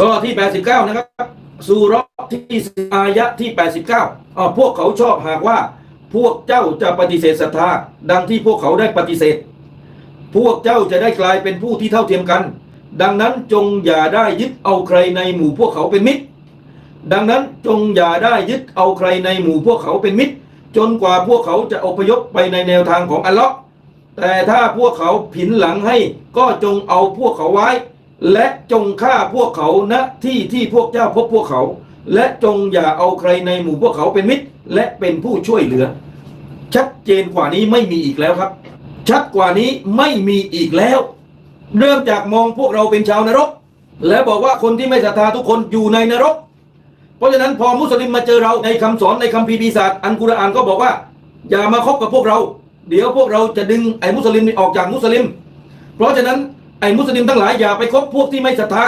ข้อที่ 89 นะครับสุรที่อายะที่ 89อ่าพวกเขาชอบหากว่า พวกเจ้าจะปฏิเสธศรัทธาดังที่พวกเขาได้ปฏิเสธ พวกเจ้าจะได้กลายเป็นผู้ที่เท่าเทียมกัน ดังนั้นจงอย่าได้ยึดเอาใครในหมู่พวกเขาเป็นมิตร ดังนั้นจงอย่าได้ยึดเอาใครในหมู่พวกเขาเป็นมิตร จนกว่าพวกเขาจะอพยพไปในแนวทางของอัลเลาะห์แต่ถ้าพวกเขาผินหลังให้ก็จงเอาพวกเขาไว้ และจงฆ่าพวกเขาณที่ที่พวกเจ้าพบพวกเขา และจงอย่าเอาใครในหมู่พวกเขาเป็นมิตร และเป็นผู้ช่วยเหลือ ชัดเจนกว่านี้ไม่มีอีกแล้วครับ ชัดกว่านี้ไม่มีอีกแล้ว เริ่มจากมองพวกเราเป็นชาวนรก และบอกว่าคนที่ไม่ศรัทธาทุกคนอยู่ในนรก เพราะฉะนั้นพอมุสลิมมาเจอเราในคำสอนในคัมภีปีศาจอันกุรอานก็บอกว่า อย่ามาคบกับพวกเรา เดี๋ยวพวกเราจะดึงไอ้มุสลิมออกจากมุสลิม เพราะฉะนั้น ไอ้มุสลิมทั้งหลายอย่าไปคบพวกที่ไม่ศรัทธา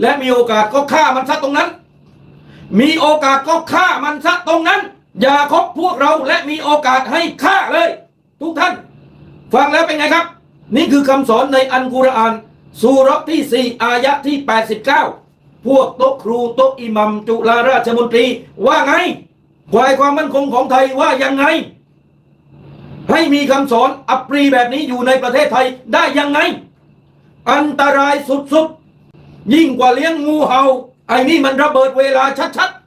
และมีโอกาสก็ฆ่ามันซะตรงนั้น มีโอกาสก็ฆ่ามันซะตรงนั้น อย่าคบพวกเราและมีโอกาสให้ฆ่าเลย ทุกท่าน ฟังแล้วเป็นไงครับ นี่คือคำสอนในอันกุรอานสุรที่ 4 อายะที่ 89 พวกโต๊ะครูโต๊ะอิหมัมจุฬาราชมนตรี ว่าไงฝ่ายความมั่นคงของไทยว่ายังไง ให้มีคำสอนอัปรีแบบนี้อยู่ในประเทศไทยได้ยังไง อันตรายสุดๆ ยิ่งกว่าเลี้ยงงูเห่าไอ้นี่มันระเบิดเวลาชัดๆ